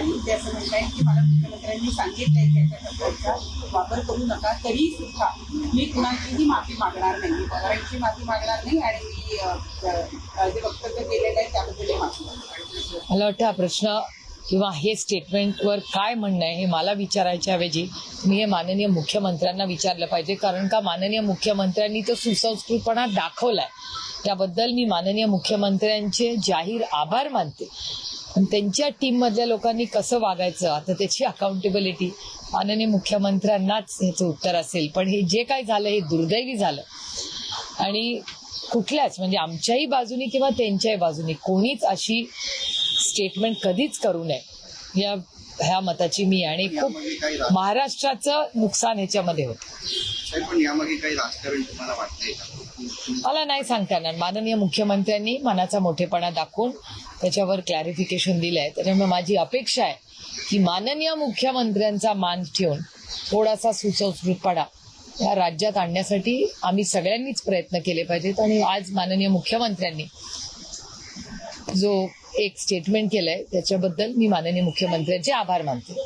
आणि ते असं म्हणताय की मला मुख्यमंत्र्यांनी सांगितलंय की याच्या शब्दांचा वापर करू नका तरी सुद्धा मी कुणाचीही माफी मागणार नाही पगारांची माफी मागणार नाही आणि मी जे वक्तव्य केलेलं आहे त्याबद्दल माफी मागणार मला वाटतं हा प्रश्न किंवा हे स्टेटमेंटवर काय म्हणणं आहे हे मला विचारायच्या ऐवजी मी हे माननीय मुख्यमंत्र्यांना विचारलं पाहिजे. कारण का माननीय मुख्यमंत्र्यांनी तो सुसंस्कृतपणा दाखवलाय. त्याबद्दल मी माननीय मुख्यमंत्र्यांचे जाहीर आभार मानते. पण त्यांच्या टीममधल्या लोकांनी कसं वागायचं? आता त्याची अकाउंटेबिलिटी माननीय मुख्यमंत्र्यांनाच ह्याचं उत्तर असेल. पण हे जे काय झालं हे दुर्दैवी झालं. आणि कुठल्याच म्हणजे आमच्याही बाजूनी किंवा त्यांच्याही बाजूनी कोणीच अशी स्टेटमेंट कधीच करू नये. या ह्या मताची मी आणि खूप महाराष्ट्राचं नुकसान ह्याच्यामध्ये होतं. साहेब, पण यामागे काही राजकारण तुम्हाला वाटतंय का? मला नाही सांगता येणार. माननीय मुख्यमंत्र्यांनी मनाचा मोठेपणा दाखवून त्याच्यावर क्लॅरिफिकेशन दिलंय. त्याच्यामुळे माझी अपेक्षा आहे की माननीय मुख्यमंत्र्यांचा मान ठेवून थोडासा सुसंस्कृतपणा या राज्यात आणण्यासाठी आम्ही सगळ्यांनीच प्रयत्न केले पाहिजेत. आणि आज माननीय मुख्यमंत्र्यांनी जो एक स्टेटमेंट केलंय त्याच्याबद्दल मी माननीय मुख्यमंत्र्यांचे आभार मानते.